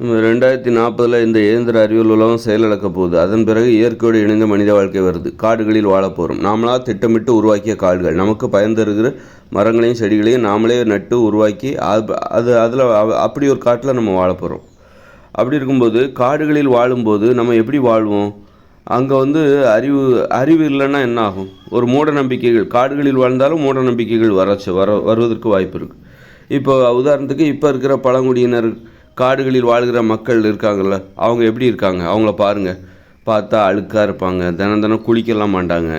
ரெண்டாயிரத்தி நாற்பதில் இந்த இயந்திர அறிவியல் உலகம் செயலிழக்க போகுது. அதன் பிறகு இயற்கையோடு இணைந்த மனித வாழ்க்கை வருது. காடுகளில் வாழப்போகிறோம் நாமளாக திட்டமிட்டு உருவாக்கிய காடுகள். நமக்கு பயன் தருகிற மரங்களையும் செடிகளையும் நாமளே நட்டு உருவாக்கி அது அது அதில் அப்படி ஒரு காட்டில் நம்ம வாழப் போகிறோம் அப்படி இருக்கும்போது காடுகளில் வாழும்போது நம்ம எப்படி வாழ்வோம்? அங்கே வந்து அறிவு அறிவு இல்லைன்னா என்ன ஆகும்? ஒரு மூட நம்பிக்கைகள். காடுகளில் வாழ்ந்தாலும் மூட நம்பிக்கைகள் வரச்சு வர வருவதற்கு வாய்ப்பு இருக்குது இப்போ உதாரணத்துக்கு இப்போ இருக்கிற பழங்குடியினர் காடுகளில் வாழ்கிற மக்கள் இருக்காங்கள்ல அவங்க எப்படி இருக்காங்க? அவங்கள பாருங்கள் பார்த்தா அழுக்காக இருப்பாங்க. தினம் தினம் குளிக்கலாம் மாட்டாங்க.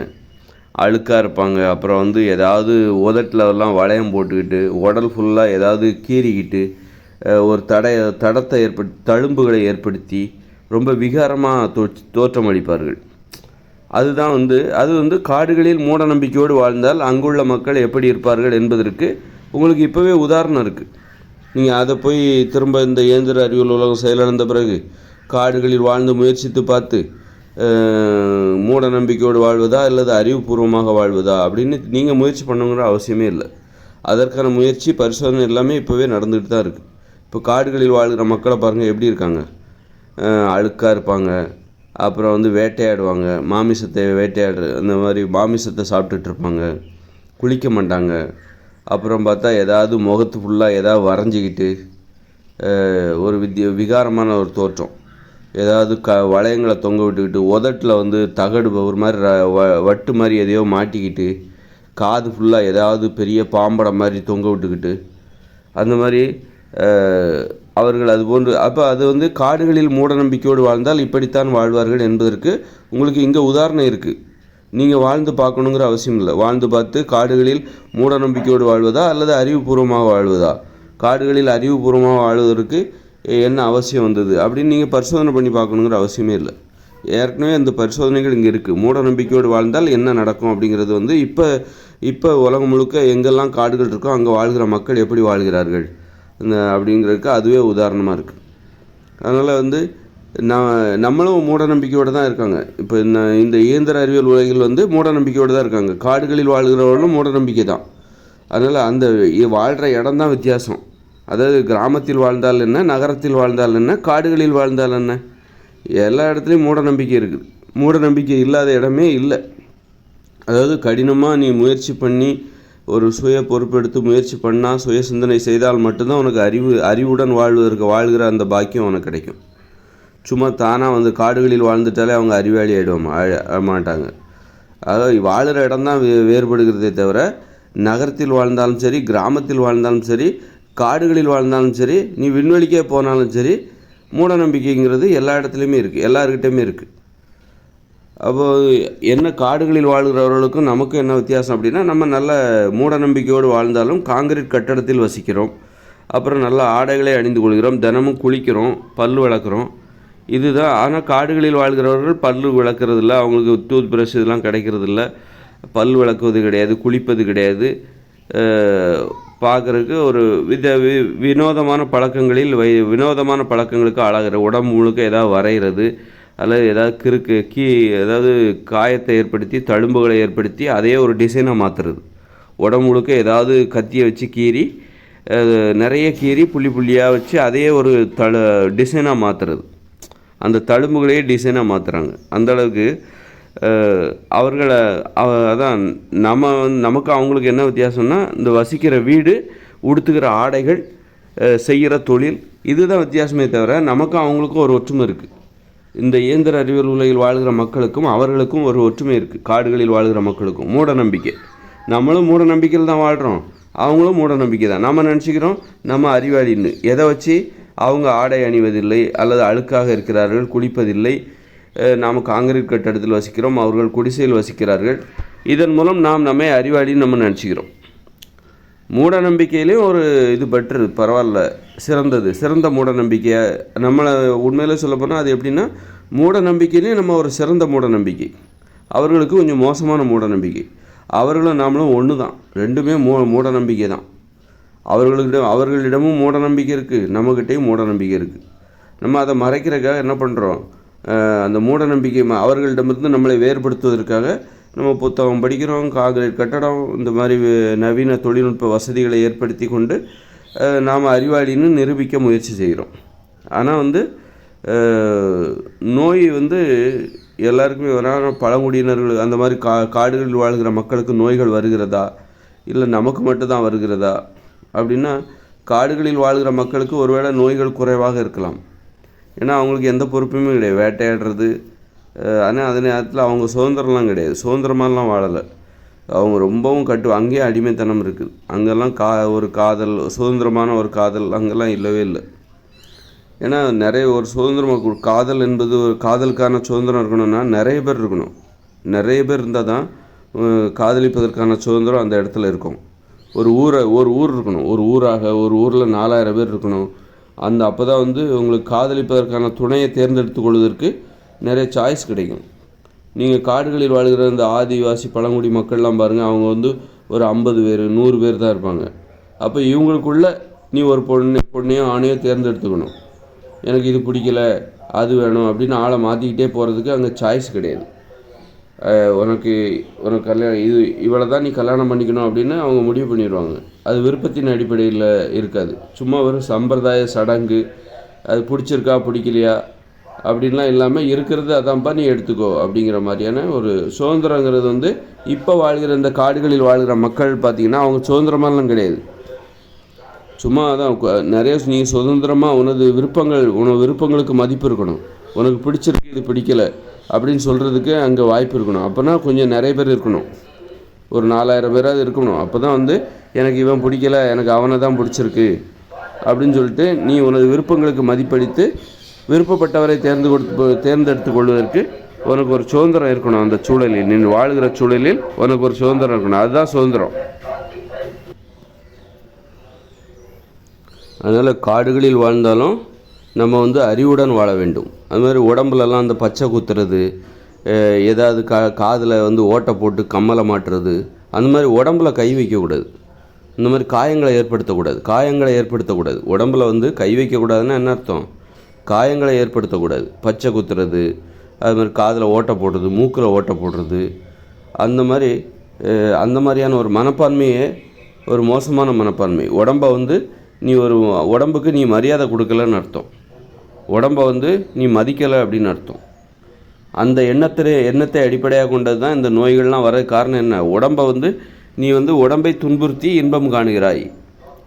அழுக்காக இருப்பாங்க. அப்புறம் வந்து ஏதாவது உதட்டில் எல்லாம் வளையம் போட்டுக்கிட்டு உடல் ஃபுல்லாக ஏதாவது கீறிக்கிட்டு ஒரு தடைய தடத்தை ஏற்படுத்தி தழும்புகளை ஏற்படுத்தி ரொம்ப விகாரமாக தோ தோற்றமளிப்பார்கள். அதுதான் வந்து அது வந்து காடுகளில் மூட நம்பிக்கையோடு வாழ்ந்தால் அங்குள்ள மக்கள் எப்படி இருப்பார்கள் என்பதற்கு உங்களுக்கு இப்போவே உதாரணம் இருக்குது நீங்கள் அதை போய் திரும்ப இந்த இயந்திர அறிவியல் உலகம் செயலிழந்த பிறகு காடுகளில் வாழ்ந்து முயற்சித்து பார்த்து மூட நம்பிக்கையோடு வாழ்வதா அல்லது அறிவுபூர்வமாக வாழ்வதா அப்படின்னு நீங்கள் முயற்சி பண்ணுங்கிற அவசியமே இல்லை. அதற்கான முயற்சி பரிசோதனை எல்லாமே இப்போவே நடந்துகிட்டு தான் இருக்குது இப்போ காடுகளில் வாழ்கிற மக்களை பாருங்கள் எப்படி இருக்காங்க? அழுக்காக இருப்பாங்க அப்புறம் வந்து வேட்டையாடுவாங்க மாமிசத்தை வேட்டையாடு அந்த மாதிரி மாமிசத்தை சாப்பிட்டுட்டு இருப்பாங்க குளிக்க மாட்டாங்க அப்புறம் பார்த்தா ஏதாவது முகத்து ஃபுல்லாக ஏதாவது வரைஞ்சிக்கிட்டு ஒரு வித்திய விகாரமான ஒரு தோற்றம். ஏதாவது க வளையங்களை தொங்க விட்டுக்கிட்டு உதட்டில் வந்து தகடு ஒரு மாதிரி ர- வ- வட்டு மாதிரி எதையோ மாட்டிக்கிட்டு காது ஃபுல்லாக ஏதாவது பெரிய பாம்படம் மாதிரி தொங்க விட்டுக்கிட்டு அந்த மாதிரி அவர்கள் அது போன்று அப்போ அது வந்து காடுகளில் மூட நம்பிக்கையோடு வாழ்ந்தால் இப்படித்தான் வாழ்வார்கள் என்பதற்கு உங்களுக்கு இங்கே உதாரணம் இருக்குது நீங்கள் வாழ்ந்து பார்க்கணுங்கிற அவசியம் இல்லை. வாழ்ந்து பார்த்து காடுகளில் மூட நம்பிக்கையோடு வாழ்வதா அல்லது அறிவுபூர்வமாக வாழ்வதா? காடுகளில் அறிவுபூர்வமாக வாழ்வதற்கு என்ன அவசியம் வந்தது? அப்படின்னு நீங்கள் பரிசோதனை பண்ணி பார்க்கணுங்கிற அவசியமே இல்லை. ஏற்கனவே அந்த பரிசோதனைகள் இங்கே இருக்குது மூட நம்பிக்கையோடு வாழ்ந்தால் என்ன நடக்கும் அப்படிங்கிறது வந்து இப்போ இப்போ உலகம் முழுக்க எங்கெல்லாம் காடுகள் இருக்கோ அங்கே வாழ்கிற மக்கள் எப்படி வாழ்கிறார்கள்? அந்த அப்படிங்கிறதுக்கு அதுவே உதாரணமாக இருக்குது அதனால் வந்து நான் நம்மளும் மூட நம்பிக்கையோடு தான் இருக்காங்க. இப்போ இந்த இந்த இயந்திர அறிவியல் உலகில் வந்து மூட நம்பிக்கையோடு தான் இருக்காங்க. காடுகளில் வாழ்கிறவர்களும் மூட நம்பிக்கை தான். அதனால் அந்த வாழ்கிற இடம் தான் வித்தியாசம். அதாவது கிராமத்தில் வாழ்ந்தால் என்ன நகரத்தில் வாழ்ந்தால் என்ன காடுகளில் வாழ்ந்தால் என்ன? எல்லா இடத்துலையும் மூட நம்பிக்கை இருக்குது. மூட நம்பிக்கை இல்லாத இடமே இல்லை. அதாவது கடினமாக நீ முயற்சி பண்ணி ஒரு சுய பொறுப்பெடுத்து முயற்சி பண்ணால் சுய சிந்தனை செய்தால் மட்டும்தான் உனக்கு அறிவு அறிவுடன் வாழ்வதற்கு வாழ்கிற அந்த பாக்கியம் உனக்கு கிடைக்கும். சும்மா தானாக வந்து காடுகளில் வாழ்ந்துட்டாலே அவங்க அறிவாளி ஆகிடுவாங்க மாட்டாங்க அதாவது வாழ்கிற இடம் தான் வே வேறுபடுகிறதே தவிர நகரத்தில் வாழ்ந்தாலும் சரி கிராமத்தில் வாழ்ந்தாலும் சரி காடுகளில் வாழ்ந்தாலும் சரி நீ விண்வெளிக்கே போனாலும் சரி மூட நம்பிக்கைங்கிறது எல்லா இடத்துலையுமே இருக்குது எல்லாருக்கிட்டையுமே இருக்குது அப்போது என்ன காடுகளில் வாழ்கிறவர்களுக்கும் நமக்கும் என்ன வித்தியாசம் அப்படின்னா நம்ம நல்ல மூட நம்பிக்கையோடு வாழ்ந்தாலும் காங்கிரீட் கட்டடத்தில் வசிக்கிறோம். அப்புறம் நல்ல ஆடைகளை அணிந்து கொள்கிறோம் தினமும் குளிக்கிறோம் பல் வளர்க்குறோம் இதுதான். ஆனால் காடுகளில் வாழ்கிறவர்கள் பல் விளக்குறதில்ல. அவங்களுக்கு டூத் ப்ரஷ் இதெல்லாம் கிடைக்கிறதில்ல. பல் விளக்குவது கிடையாது குளிப்பது கிடையாது. பார்க்குறதுக்கு ஒரு வித வி வினோதமான பழக்கங்களில் வை வினோதமான பழக்கங்களுக்கு ஆளாகிற உடம்பு முழுக்க ஏதாவது வரைகிறது. அல்லது ஏதாவது கிறுக்கு கீ ஏதாவது காயத்தை ஏற்படுத்தி தழும்புகளை ஏற்படுத்தி அதையே ஒரு டிசைனாக மாற்றுறது உடம்பு முழுக்க ஏதாவது கத்தியை வச்சு கீறி நிறைய கீறி புள்ளி புள்ளியாக வச்சு அதையே ஒரு தழு டிசைனாக மாற்றுறது அந்த தழும்புகளையே டிசைனாக மாற்றுறாங்க அந்தளவுக்கு அவர்களை அதான் நம்ம வந்து நமக்கு அவங்களுக்கு என்ன வித்தியாசம்னா இந்த வசிக்கிற வீடு உடுத்துக்கிற ஆடைகள் செய்கிற தொழில் இதுதான் வித்தியாசமே தவிர நமக்கும் அவங்களுக்கும் ஒரு ஒற்றுமை இருக்குது இந்த இயந்திர அறிவியல் உலகில் வாழ்கிற மக்களுக்கும் அவர்களுக்கும் ஒரு ஒற்றுமை இருக்குது காடுகளில் வாழ்கிற மக்களுக்கும் மூட நம்பிக்கை. நம்மளும் மூட நம்பிக்கையில் தான் வாழ்கிறோம் அவங்களும் மூட நம்பிக்கை தான் நம்ம நினச்சிக்கிறோம் நம்ம அறிவாளின்னு எதை வச்சு அவங்க ஆடை அணிவதில்லை அல்லது அழுக்காக இருக்கிறார்கள் குளிப்பதில்லை. நாம் காங்கிரீட் கட்டடத்தில் வசிக்கிறோம் அவர்கள் குடிசையில் வசிக்கிறார்கள். இதன் மூலம் நாம் நம்மை அறிவாளின்னு நம்ம நினச்சிக்கிறோம். மூட நம்பிக்கையிலையும் ஒரு இது பெட்ரு பரவாயில்ல சிறந்தது சிறந்த மூட நம்பிக்கையை நம்மளை உண்மையில் சொல்ல போனால் அது எப்படின்னா மூட நம்பிக்கையிலையும் நம்ம ஒரு சிறந்த மூட நம்பிக்கை அவர்களுக்கு கொஞ்சம் மோசமான மூட நம்பிக்கை அவர்களும் நாமளும் ஒன்று தான் ரெண்டுமே மூ மூட நம்பிக்கை தான் அவர்களிடம் அவர்களிடமும் மூட நம்பிக்கை இருக்குது நம்மக்கிட்டேயும் மூட நம்பிக்கை இருக்குது நம்ம அதை மறைக்கிறக்காக என்ன பண்ணுறோம் அந்த மூட நம்பிக்கை ம- அவர்களிடமிருந்து நம்மளை வேறுபடுத்துவதற்காக நம்ம புத்தகம் படிக்கிறோம் காங்கிரீட் கட்டடம் இந்த மாதிரி நவீன தொழில்நுட்ப வசதிகளை ஏற்படுத்தி கொண்டு நாம் அறிவாளின்னு நிரூபிக்க முயற்சி செய்கிறோம். ஆனால் வந்து நோய் வந்து எல்லாருக்குமே வராமல் பழங்குடியினர்கள் அந்த மாதிரி கா காடுகளில் வாழ்கிற மக்களுக்கு நோய்கள் வருகிறதா? இல்லை நமக்கு மட்டும்தான் வருகிறதா? அப்படின்னா காடுகளில் வாழ்கிற மக்களுக்கு ஒருவேளை நோய்கள் குறைவாக இருக்கலாம். ஏன்னா அவங்களுக்கு எந்த பொறுப்புமே கிடையாது. வேட்டையாடுறது ஆனால் அதே நேரத்தில் அவங்க சுதந்திரம்லாம் கிடையாது. சுதந்திரமாலாம் வாழலை. அவங்க ரொம்பவும் கட்டு அங்கேயே அடிமைத்தனம் இருக்குது அங்கெல்லாம் கா ஒரு காதல் சுதந்திரமான ஒரு காதல் அங்கெல்லாம் இல்லவே இல்லை. ஏன்னா நிறைய ஒரு சுதந்திரமாக காதல் என்பது ஒரு காதலுக்கான சுதந்திரம் இருக்கணும்னா நிறைய பேர் இருக்கணும். நிறைய பேர் இருந்தால் தான் காதலிப்பதற்கான சுதந்திரம் அந்த இடத்துல இருக்கும். ஒரு ஊரை ஒரு ஊர் இருக்கணும். ஒரு ஊராக ஒரு ஊரில் நாலாயிரம் பேர் இருக்கணும். அந்த அப்போ தான் வந்து உங்களுக்கு காதலிப்பதற்கான துணையை தேர்ந்தெடுத்து கொள்வதற்கு நிறைய சாய்ஸ் கிடைக்கும். நீங்கள் காடுகளில் வாழ்கிற இந்த ஆதிவாசி பழங்குடி மக்கள்லாம் பாருங்கள் அவங்க வந்து ஒரு ஐம்பது பேர் நூறு பேர் தான் இருப்பாங்க. அப்போ இவங்களுக்குள்ள நீ ஒரு பொண்ணு பொண்ணையோ ஆணையோ தேர்ந்தெடுத்துக்கணும். எனக்கு இது பிடிக்கல அது வேணும் அப்படின்னு ஆளை மாற்றிக்கிட்டே போகிறதுக்கு அங்கே சாய்ஸ் கிடையாது. உனக்கு உனக்கு கல்யாணம் இது இவளை தான் நீ கல்யாணம் பண்ணிக்கணும் அப்படின்னு அவங்க முடிவு பண்ணிடுவாங்க. அது விருப்பத்தின் அடிப்படையில் இருக்காது. சும்மா ஒரு சம்பிரதாய சடங்கு அது பிடிச்சிருக்கா பிடிக்கலையா அப்படின்லாம் இல்லாமல் இருக்கிறது அதான்ப்பா நீ எடுத்துக்கோ அப்படிங்கிற மாதிரியான ஒரு சுதந்திரங்கிறது வந்து இப்போ வாழ்கிற இந்த காடுகளில் வாழ்கிற மக்கள் பார்த்திங்கன்னா அவங்க சுதந்திரமாலாம் கிடையாது. சும்மா அதான் நிறைய நீ சுதந்திரமாக உனது விருப்பங்கள் உனது விருப்பங்களுக்கு மதிப்பு இருக்கணும். உனக்கு பிடிச்சிருக்கு இது பிடிக்கல. அப்படின்னு சொல்கிறதுக்கு அங்கே வாய்ப்பு இருக்கணும். அப்போனா கொஞ்சம் நிறைய பேர் இருக்கணும். ஒரு நாலாயிரம் பேராவது இருக்கணும். அப்போ தான் வந்து எனக்கு இவன் பிடிக்கல எனக்கு அவனை தான் பிடிச்சிருக்கு அப்படின்னு சொல்லிட்டு நீ உனது விருப்பங்களுக்கு மதிப்பளித்து விருப்பப்பட்டவரை தேர்ந்து கொடுத்து தேர்ந்தெடுத்து கொள்வதற்கு உனக்கு ஒரு சுதந்திரம் இருக்கணும் அந்த சூழலில். நீ வாழ்கிற சூழலில் உனக்கு ஒரு சுதந்திரம் இருக்கணும். அதுதான் சுதந்திரம். அதனால் காடுகளில் வாழ்ந்தாலும் நம்ம வந்து அறிவுடன் வாழ வேண்டும். அது மாதிரி உடம்புலலாம் அந்த பச்சை குத்துறது ஏதாவது கா காதில் வந்து ஓட்டை போட்டு கம்மலை மாட்டுறது அந்த மாதிரி உடம்புல கை வைக்கக்கூடாது. இந்த மாதிரி காயங்களை ஏற்படுத்தக்கூடாது. காயங்களை ஏற்படுத்தக்கூடாது. உடம்புல வந்து கை வைக்கக்கூடாதுன்னா என்ன அர்த்தம்? காயங்களை ஏற்படுத்தக்கூடாது. பச்சை குத்துறது அது மாதிரி காதில் ஓட்டை போடுறது மூக்கில் ஓட்டை போடுறது அந்த மாதிரி அந்த மாதிரியான ஒரு மனப்பான்மையே ஒரு மோசமான மனப்பான்மை. உடம்பை வந்து நீ ஒரு உடம்புக்கு நீ மரியாதை கொடுக்கலன்னு அர்த்தம். உடம்பை வந்து நீ மதிக்கலை அப்படின்னு அர்த்தம். அந்த எண்ணத்திலே எண்ணத்தை அடிப்படையாக கொண்டது தான் இந்த நோய்கள்லாம் வர காரணம் என்ன? உடம்பை வந்து நீ வந்து உடம்பை துன்புறுத்தி இன்பம் காணுகிறாய்.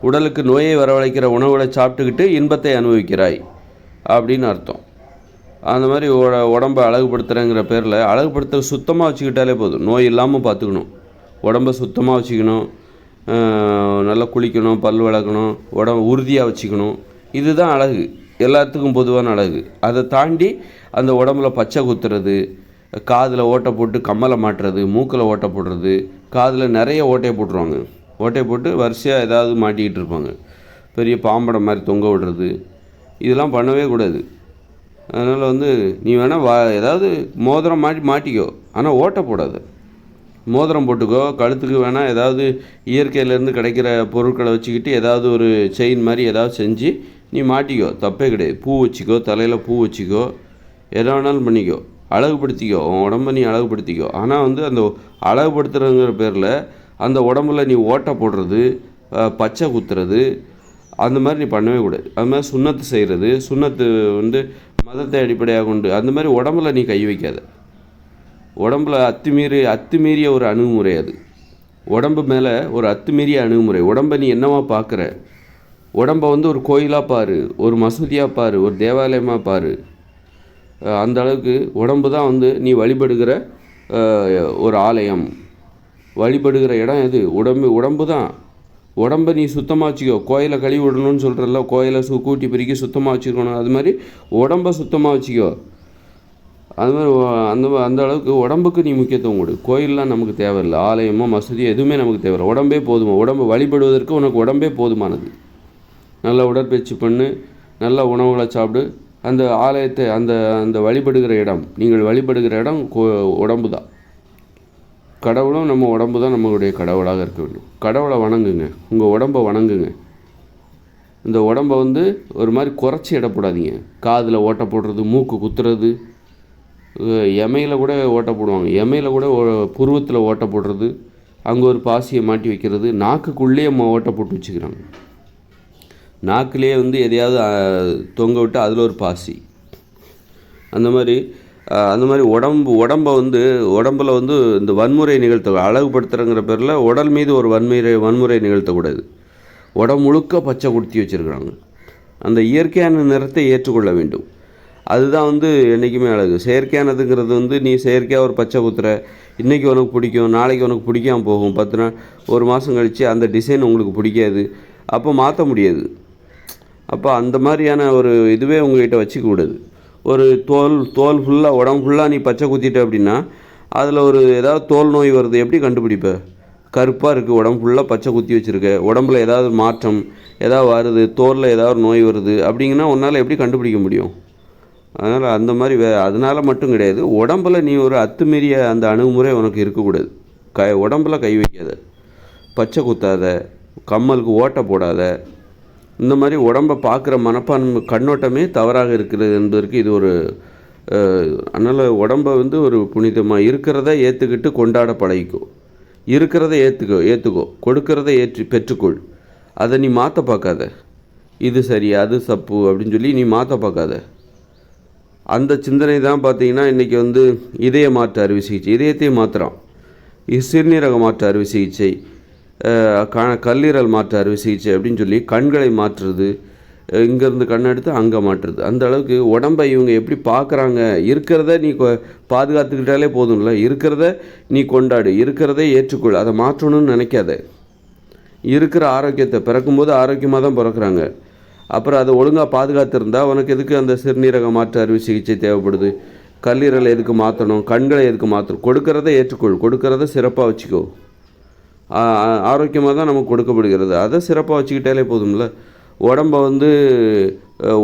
உடலுக்கு நோயை வரவழைக்கிற உணவுகளை சாப்பிட்டுக்கிட்டு இன்பத்தை அனுபவிக்கிறாய். அப்படின்னு அர்த்தம். அந்த மாதிரி உட உடம்பை அழகுபடுத்துகிறேங்கிற பேரில் அழகுபடுத்த சுத்தமாக வச்சுக்கிட்டாலே போதும். நோய் இல்லாமல் பார்த்துக்கணும். உடம்பை சுத்தமாக வச்சுக்கணும். நல்லா குளிக்கணும் பல் வளர்க்கணும் உடம்பு உறுதியாக வச்சுக்கணும். இதுதான் அழகு. எல்லாத்துக்கும் பொதுவான அழகு. அதை தாண்டி அந்த உடம்புல பச்சை குத்துறது காதில் ஓட்டை போட்டு கம்மலை மாட்டுறது மூக்கில் ஓட்டை போடுறது காதில் நிறைய ஓட்டையை போட்டுருவாங்க. ஓட்டையை போட்டு வரிசையாக ஏதாவது மாட்டிக்கிட்டு இருப்பாங்க. பெரிய பாம்படம் மாதிரி தொங்க விடுறது. இதெல்லாம் பண்ணவே கூடாது. அதனால் வந்து நீ வேணால் வா ஏதாவது மோதிரம் மாட்டி மாட்டிக்கோ. ஆனால் ஓட்டை போடாது. மோதிரம் போட்டுக்கோ கழுத்துக்கு வேணால் ஏதாவது இயற்கையிலேருந்து கிடைக்கிற பொருட்களை வச்சுக்கிட்டு ஏதாவது ஒரு செயின் மாதிரி ஏதாவது செஞ்சு நீ மாட்டிக்கோ தப்பே கிடையாது. பூ வச்சுக்கோ தலையில் பூ வச்சுக்கோ எதை வேணாலும் பண்ணிக்கோ. அழகுபடுத்திக்கோ உன் உடம்ப நீ அழகுபடுத்திக்கோ. ஆனால் வந்து அந்த அழகுபடுத்துறங்கிற பேரில் அந்த உடம்புல நீ ஓட்டை போடுறது பச்சை குத்துறது அந்த மாதிரி நீ பண்ணவே கூடாது. அது மாதிரி சுண்ணத்து செய்கிறது சுண்ணத்து வந்து மதத்தை அடிப்படையாக கொண்டு அந்த மாதிரி உடம்புல நீ கை வைக்காத. உடம்புல அத்துமீறி அத்துமீறிய ஒரு அணுகுமுறை அது. உடம்பு மேலே ஒரு அத்துமீறிய அணுகுமுறை. உடம்பை நீ என்னவா பார்க்குற உடம்பை வந்து ஒரு கோயிலாக பாரு ஒரு மசூதியாக பாரு ஒரு தேவாலயமாக பாரு. அந்த அளவுக்கு உடம்பு தான் வந்து நீ வழிபடுகிற ஒரு ஆலயம். வழிபடுகிற இடம் எது? உடம்பு உடம்பு தான். உடம்பை நீ சுத்தமாக வச்சுக்கோ. கோயிலை கழுவி விடணும்னு சொல்கிறல்ல கோயிலை சு கூட்டி பெருக்கி சுத்தமாக வச்சுக்கணும். அது மாதிரி உடம்பை சுத்தமாக வச்சுக்கோ. அது மாதிரி அந்த அந்த அளவுக்கு உடம்புக்கு நீ முக்கியத்துவம் கொடு. கோயிலெலாம் நமக்கு தேவையில்லை. ஆலயமோ மசூதியோ எதுவுமே நமக்கு தேவையில்லை. உடம்பே போதுமா? உடம்பை வழிபடுவதற்கு உனக்கு உடம்பே போதுமானது. நல்ல உடற்பயிற்சி பண்ணு நல்ல உணவுகளை சாப்பிடு. அந்த ஆலயத்தை அந்த அந்த வழிபடுகிற இடம் நீங்கள் வழிபடுகிற இடம் கோ உடம்பு தான் கடவுளும் நம்ம உடம்பு தான் நம்மளுடைய கடவுளாக இருக்க வேண்டும். கடவுளை வணங்குங்க. உங்கள் உடம்பை வணங்குங்க. இந்த உடம்பை வந்து ஒரு மாதிரி குறைச்சி இடப்படாதீங்க. காதில் ஓட்டை போடுறது மூக்கு குத்துறது எமையில் கூட ஓட்டை போடுவாங்க. எமையில கூட புருவத்தில் ஓட்டை போடுறது அங்கே ஒரு பாசியை மாட்டி வைக்கிறது நாக்குக்குள்ளேயே ஓட்ட ஓட்டை போட்டு வச்சுக்கிறாங்க. நாக்கிலே வந்து எதையாவது தொங்க விட்டு அதில் ஒரு பாசி. அந்த மாதிரி அந்த மாதிரி உடம்பு உடம்பை வந்து உடம்புல வந்து இந்த வன்முறை நிகழ்த்த அழகுபடுத்துறங்கிற பேரில் உடல் மீது ஒரு வன்முறை வன்முறை நிகழ்த்தக்கூடாது. உடம்பு முழுக்க பச்சை குடுத்தி வச்சுருக்குறாங்க. அந்த இயற்கையான நிறத்தை ஏற்றுக்கொள்ள வேண்டும். அதுதான் வந்து என்றைக்குமே அழகு. செயற்கையானதுங்கிறது வந்து நீ செயற்கையாக ஒரு பச்சை குத்துற இன்றைக்கி உனக்கு பிடிக்கும் நாளைக்கு உனக்கு பிடிக்காமல் போகும். பத்து நாள் ஒரு மாதம் கழித்து அந்த டிசைன் உங்களுக்கு பிடிக்காது. அப்போ மாற்ற முடியாது. அப்போ அந்த மாதிரியான ஒரு இதுவே உங்ககிட்ட வச்சுக்கக்கூடாது ஒரு தோல் தோல் ஃபுல்லாக உடம்பு ஃபுல்லாக நீ பச்சை குத்திட்ட அப்படின்னா அதில் ஒரு ஏதாவது தோல் நோய் வருது எப்படி கண்டுபிடிப்ப? கருப்பாக இருக்குது உடம்பு ஃபுல்லாக பச்சை குத்தி வச்சுருக்க உடம்புல ஏதாவது மாற்றம் ஏதாவது வருது தோலில் ஏதாவது நோய் வருது அப்படிங்கன்னா உன்னால் எப்படி கண்டுபிடிக்க முடியும்? அதனால் அந்த மாதிரி வே அதனால் மட்டும் கிடையாது உடம்புல நீ ஒரு அத்துமீறிய அந்த அணுகுமுறை உனக்கு இருக்கக்கூடாது. க உடம்புல கை வைக்காத. பச்சை குத்தாத கம்மலுக்கு ஓட்டை போடாத இந்த மாதிரி உடம்பை பார்க்குற மனப்பான்மை கண்ணோட்டமே தவறாக இருக்கிறது என்பதற்கு இது ஒரு அதனால் உடம்பை வந்து ஒரு புனிதமாக இருக்கிறத ஏற்றுக்கிட்டு கொண்டாட பழகிக்கோ. இருக்கிறத ஏற்றுக்கோ ஏற்றுக்கோ கொடுக்கிறத ஏற்றி பெற்றுக்கொள். அதை நீ மாற்ற பார்க்காத. இது சரி அது சப்பு அப்படின்னு சொல்லி நீ மாற்ற பார்க்காத. அந்த சிந்தனை தான் பார்த்தீங்கன்னா இன்றைக்கி வந்து இதய மாற்று அறுவை சிகிச்சை இதயத்தையும் மாற்றுறான் சிறுநீரக மாற்று அறுவை சிகிச்சை க கல்லீரல் மாற்று அறுவை சிகிச்சை அப்படின்னு சொல்லி கண்களை மாற்றுறது இங்கேருந்து கண் எடுத்து அங்கே மாற்றுறது. அந்த அளவுக்கு உடம்பை இவங்க எப்படி பார்க்குறாங்க இருக்கிறத நீ பாதுகாத்துக்கிட்டாலே போதும்ல. இருக்கிறத நீ கொண்டாடு. இருக்கிறத ஏற்றுக்கொள். அதை மாற்றணும்னு நினைக்காத. இருக்கிற ஆரோக்கியத்தை பிறக்கும்போது ஆரோக்கியமாக தான் பிறக்கிறாங்க. அப்புறம் அதை ஒழுங்காக பாதுகாத்திருந்தா உனக்கு எதுக்கு அந்த சிறுநீரக மாற்று அறுவை சிகிச்சை தேவைப்படுது? கல்லீரலை எதுக்கு மாற்றணும் கண்களை எதுக்கு மாற்றணும் கொடுக்கறத ஏற்றுக்கொள். கொடுக்கறத சிறப்பாக வச்சுக்கோ. ஆரோக்கியமாக தான் நமக்கு கொடுக்கப்படுகிறது. அதை சிறப்பாக வச்சுக்கிட்டாலே போதும்ல. உடம்பை வந்து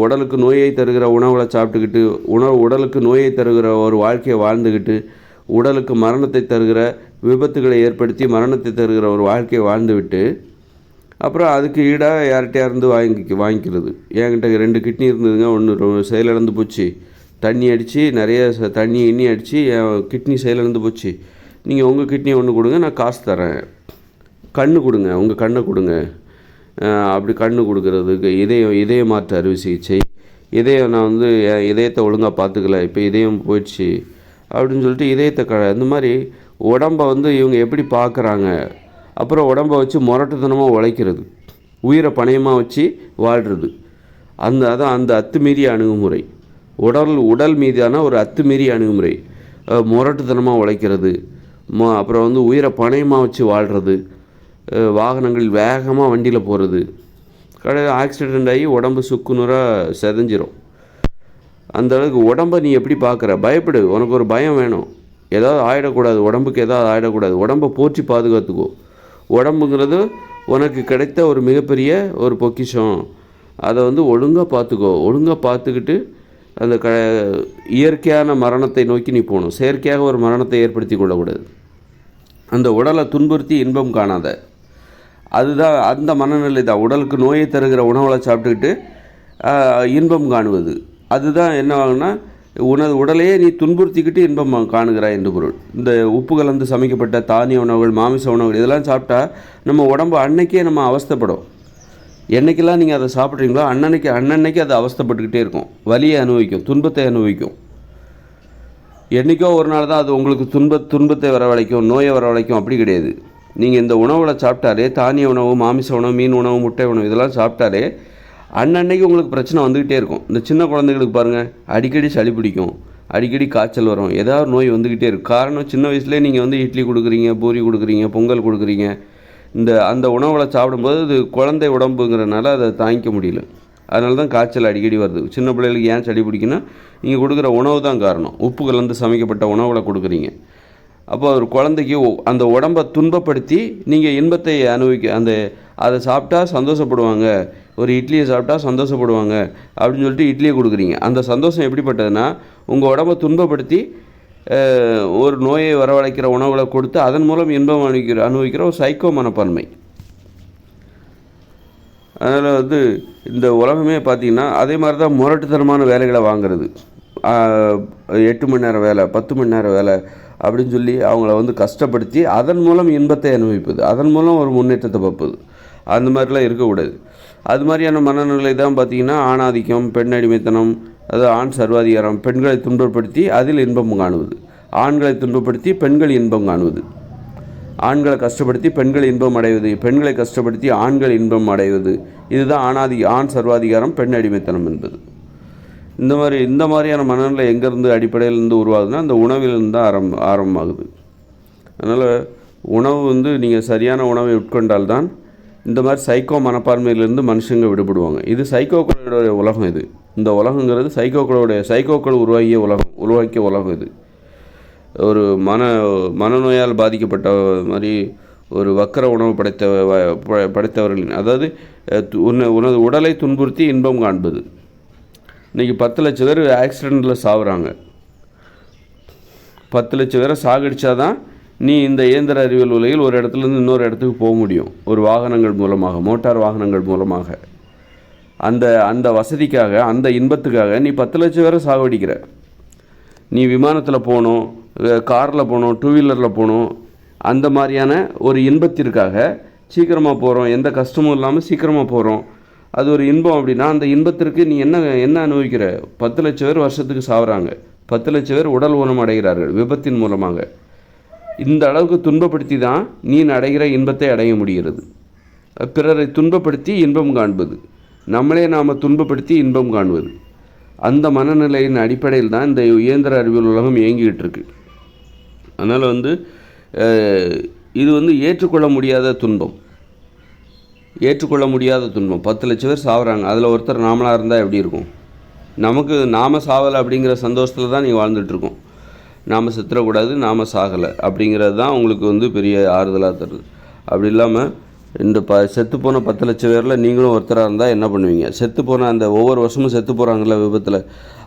உடலுக்கு நோயை தருகிற உணவுகளை சாப்பிட்டுக்கிட்டு உணவு உடலுக்கு நோயை தருகிற ஒரு வாழ்க்கையை வாழ்ந்துக்கிட்டு உடலுக்கு மரணத்தை தருகிற விபத்துகளை ஏற்படுத்தி மரணத்தை தருகிற ஒரு வாழ்க்கையை வாழ்ந்துவிட்டு அப்புறம் அதுக்கு ஈடாக யார்கிட்டயா இருந்து வாங்கி வாங்கிக்கிறது? என்கிட்ட ரெண்டு கிட்னி இருந்ததுங்க. ஒன்று செயலிழந்து போச்சு. தண்ணி அடித்து நிறைய தண்ணி எண்ணி அடித்து என் கிட்னி செயலிழந்து போச்சு. நீங்கள் உங்கள் கிட்னியை ஒன்று கொடுங்க நான் காசு தரேன். கண்ணு கொடுங்க உங்கள் கண்ணை கொடுங்க. அப்படி கண்ணு கொடுக்கறதுக்கு இதயம் இதய மாற்று அறுவை சிகிச்சை இதயம் நான் வந்து என் இதயத்தை ஒழுங்காக பார்த்துக்கல இப்போ இதயம் போயிடுச்சு அப்படின்னு சொல்லிட்டு இதயத்தை க இந்த மாதிரி உடம்பை வந்து இவங்க எப்படி பார்க்குறாங்க? அப்புறம் உடம்பை வச்சு முரட்டுத்தனமாக உழைக்கிறது உயிரை பணையமாக வச்சு வாழ்கிறது அந்த அதான் அந்த அத்துமீறிய அணுகுமுறை. உடல் உடல் மீதான ஒரு அத்துமீறிய அணுகுமுறை. முரட்டுத்தனமாக உழைக்கிறது ம அப்புறம் வந்து உயிரை பணையமாக வச்சு வாழ்கிறது வாகனங்கள் வேகமாக வண்டியில் போகிறது கடை ஆக்சிடெண்ட் ஆகி உடம்பு சுக்குநூறாக செதஞ்சிரும். அந்த அளவுக்கு உடம்பை நீ எப்படி பார்க்குற பயப்படு. உனக்கு ஒரு பயம் வேணும். ஏதாவது ஆயிடக்கூடாது. உடம்புக்கு ஏதாவது ஆயிடக்கூடாது. உடம்பை போற்றி பாதுகாத்துக்கோ. உடம்புங்கிறது உனக்கு கிடைத்த ஒரு மிகப்பெரிய ஒரு பொக்கிஷம். அதை வந்து ஒழுங்காக பார்த்துக்கோ ஒழுங்காக பார்த்துக்கிட்டு அந்த க இயற்கையான மரணத்தை நோக்கி நீ போகணும். செயற்கையாக ஒரு மரணத்தை ஏற்படுத்தி கொள்ளக்கூடாது. அந்த உடலை துன்புறுத்தி இன்பம் காணாத. அதுதான் அந்த மனநிலை தான் உடலுக்கு நோயை தருகிற உணவுகளை சாப்பிட்டுக்கிட்டு இன்பம் காணுவது. அதுதான் என்ன ஆகுனா உனது உடலையே நீ துன்புறுத்திக்கிட்டு இன்பம் காணுகிறாய் என்று பொருள். இந்த உப்பு கலந்து சமைக்கப்பட்ட தானிய உணவுகள் மாமிச உணவுகள் இதெல்லாம் சாப்பிட்டா நம்ம உடம்பு அன்னைக்கே நம்ம அவஸ்தைப்படும். என்னைக்கெல்லாம் நீங்கள் அதை சாப்பிட்றீங்களோ அன்னன்னைக்கு அன்னன்னைக்கு அது அவஸ்தைப்பட்டுக்கிட்டே இருக்கும். வலியை அனுபவிக்கும் துன்பத்தை அனுபவிக்கும். என்றைக்கோ ஒரு நாள் தான் அது உங்களுக்கு துன்ப துன்பத்தை வரவழைக்கும் நோயை வரவழைக்கும் அப்படி கிடையாது. நீங்கள் இந்த உணவுகளை சாப்பிட்டாலே தானிய உணவு மாமிச உணவு மீன் உணவு முட்டை உணவு இதெல்லாம் சாப்பிட்டாலே அன்னன்னைக்கு உங்களுக்கு பிரச்சனை வந்துக்கிட்டே இருக்கும். இந்த சின்ன குழந்தைகளுக்கு பாருங்கள் அடிக்கடி சளி பிடிக்கும் அடிக்கடி காய்ச்சல் வரும் ஏதாவது நோய் வந்துக்கிட்டே இருக்கும். காரணம் சின்ன வயசுலேயே நீங்கள் வந்து இட்லி கொடுக்குறீங்க பூரி கொடுக்குறீங்க பொங்கல் கொடுக்குறீங்க. இந்த அந்த உணவுகளை சாப்பிடும்போது அது குழந்தை உடம்புங்கிறனால அதை தாங்கிக்க முடியல. அதனால தான் காய்ச்சல் அடிக்கடி வருது. சின்ன பிள்ளைகளுக்கு ஏன் சளி பிடிக்குன்னா நீங்கள் கொடுக்குற உணவு தான் காரணம். உப்பு கலந்து சமைக்கப்பட்ட உணவுகளை கொடுக்குறீங்க. அப்போ ஒரு குழந்தைக்கு அந்த உடம்பை துன்பப்படுத்தி நீங்கள் இன்பத்தை அனுபவிக்க அந்த அதை சாப்பிட்டா சந்தோஷப்படுவாங்க. ஒரு இட்லியை சாப்பிட்டா சந்தோஷப்படுவாங்க அப்படின்னு சொல்லிட்டு இட்லியை கொடுக்குறீங்க. அந்த சந்தோஷம் எப்படிப்பட்டதுன்னா உங்கள் உடம்பை துன்பப்படுத்தி ஒரு நோயை வரவழைக்கிற உணவுகளை கொடுத்து அதன் மூலம் இன்பம் அனுபவிக்கிற அனுபவிக்கிற ஒரு சைக்கோ மனப்பான்மை. அதனால் வந்து இந்த உலகமே பார்த்தீங்கன்னா அதே மாதிரி தான் முரட்டுத்தனமான வேலைகளை வாங்குறது. எட்டு மணி நேரம் வேலை பத்து மணி நேரம் வேலை அப்படின்னு சொல்லி அவங்கள வந்து கஷ்டப்படுத்தி அதன் மூலம் இன்பத்தை அனுபவிப்பது அதன் மூலம் ஒரு முன்னேற்றத்தை பார்ப்பது. அந்த மாதிரிலாம் இருக்கக்கூடாது. அது மாதிரியான மனநிலை தான் பார்த்திங்கன்னா ஆணாதிக்கம் பெண் அடிமைத்தனம் அதாவது ஆண் சர்வாதிகாரம் பெண்களை துன்பப்படுத்தி அதில் இன்பம் காணுவது. ஆண்களை துன்பப்படுத்தி பெண்கள் இன்பம் காணுவது. ஆண்களை கஷ்டப்படுத்தி பெண்கள் இன்பம் அடைவது. பெண்களை கஷ்டப்படுத்தி ஆண்கள் இன்பம் அடைவது. இதுதான் ஆணாதி ஆண் சர்வாதிகாரம் பெண் அடிமைத்தனம் என்பது. இந்த மாதிரி இந்த மாதிரியான மனநிலை எங்கேருந்து அடிப்படையிலேருந்து உருவாகுதுன்னா அந்த உணவிலிருந்து தான் ஆரம் ஆரம்பமாகுது. அதனால் உணவு வந்து நீங்கள் சரியான உணவை உட்கொண்டால்தான் இந்த மாதிரி சைக்கோ மனப்பான்மையிலேருந்து மனுஷங்க விடுபடுவாங்க. இது சைக்கோக்களுடைய உலகம் இது. இந்த உலகங்கிறது சைக்கோக்களுடைய சைக்கோக்கள் உருவாகிய உலகம் உருவாக்கிய உலகம் இது. ஒரு மன மனநோயால் பாதிக்கப்பட்ட மாதிரி ஒரு வக்கர உணவு படைத்த ப- படைத்தவர்களின் அதாவது து- உன்னை உனது உடலை துன்புறுத்தி இன்பம் காண்பது. இன்றைக்கி பத்து லட்சம் பேர் ஆக்சிடெண்ட்டில் சாகுறாங்க பத்து லட்சம் பேரை சாகடிச்சா தான் நீ இந்த இயந்திர அறிவியல் உலகில் ஒரு இடத்துலேருந்து இன்னொரு இடத்துக்கு போக முடியும். ஒரு வாகனங்கள் மூலமாக மோட்டார் வாகனங்கள் மூலமாக. அந்த அந்த வசதிக்காக அந்த இன்பத்துக்காக நீ பத்து லட்சம் பேரை சாகடிக்கிற. நீ விமானத்தில் போகணும் காரில் போகணும் டூ வீலரில் போகணும் அந்த மாதிரியான ஒரு இன்பத்திற்காக சீக்கிரமாக போகிறோம் எந்த கஷ்டமும் இல்லாமல் சீக்கிரமாக போகிறோம் அது ஒரு இன்பம் அப்படின்னா அந்த இன்பத்திற்கு நீ என்ன என்ன அனுபவிக்கிற? பத்து லட்சம் பேர் வருஷத்துக்கு சாவுறாங்க. பத்து லட்சம் பேர் உடல் ஊனம் அடைகிறார்கள் விபத்தின் மூலமாக. இந்த அளவுக்கு துன்பப்படுத்தி தான் நீ அடைகிற இன்பத்தை அடைய முடிகிறது. பிறரை துன்பப்படுத்தி இன்பம் காண்பது. நம்மளே நாம் துன்பப்படுத்தி இன்பம் காண்பது. அந்த மனநிலையின் அடிப்படையில் தான் இந்த இயந்திர அறிவியல் உலகம் இயங்கிக்கிட்டு இருக்கு. அதனால் வந்து இது வந்து ஏற்றுக்கொள்ள முடியாத துன்பம். ஏற்றுக்கொள்ள முடியாத துன்பம். பத்து லட்சம் பேர் சாகுறாங்க அதில் ஒருத்தர் நாமளாக இருந்தால் எப்படி இருக்கும்? நமக்கு நாம் சாவலை அப்படிங்கிற சந்தோஷத்தில் தான் நீங்கள் வாழ்ந்துட்டுருக்கோம். நாம் செத்துறக்கூடாது நாம் சாகலை. அப்படிங்கிறது தான் உங்களுக்கு வந்து பெரிய ஆறுதலாக தருது. அப்படி இல்லாமல் இந்த ப செத்து போன பத்து லட்சம் பேரில் நீங்களும் ஒருத்தராக இருந்தால் என்ன பண்ணுவீங்க? செத்து போன அந்த ஒவ்வொரு வருஷமும் செத்து போகிறாங்கல்ல விபத்தில்.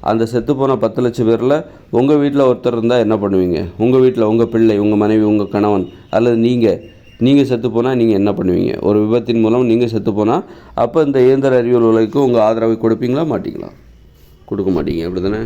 அந்த செத்து போன பத்து லட்சம் பேரில் உங்கள் வீட்டில் ஒருத்தர் இருந்தால் என்ன பண்ணுவீங்க? உங்கள் வீட்டில் உங்கள் பிள்ளை உங்கள் மனைவி உங்கள் கணவன் அல்லது நீங்கள் நீங்கள் செத்து போனால் நீங்கள் என்ன பண்ணுவீங்க? ஒரு விபத்தின் மூலம் நீங்கள் செத்து போனால் அப்போ இந்த இயந்திர அறிவியல் உலகுக்கு உங்கள் ஆதரவை கொடுப்பீங்களா? மாட்டீங்களா? கொடுக்க மாட்டீங்க. அப்படி தானே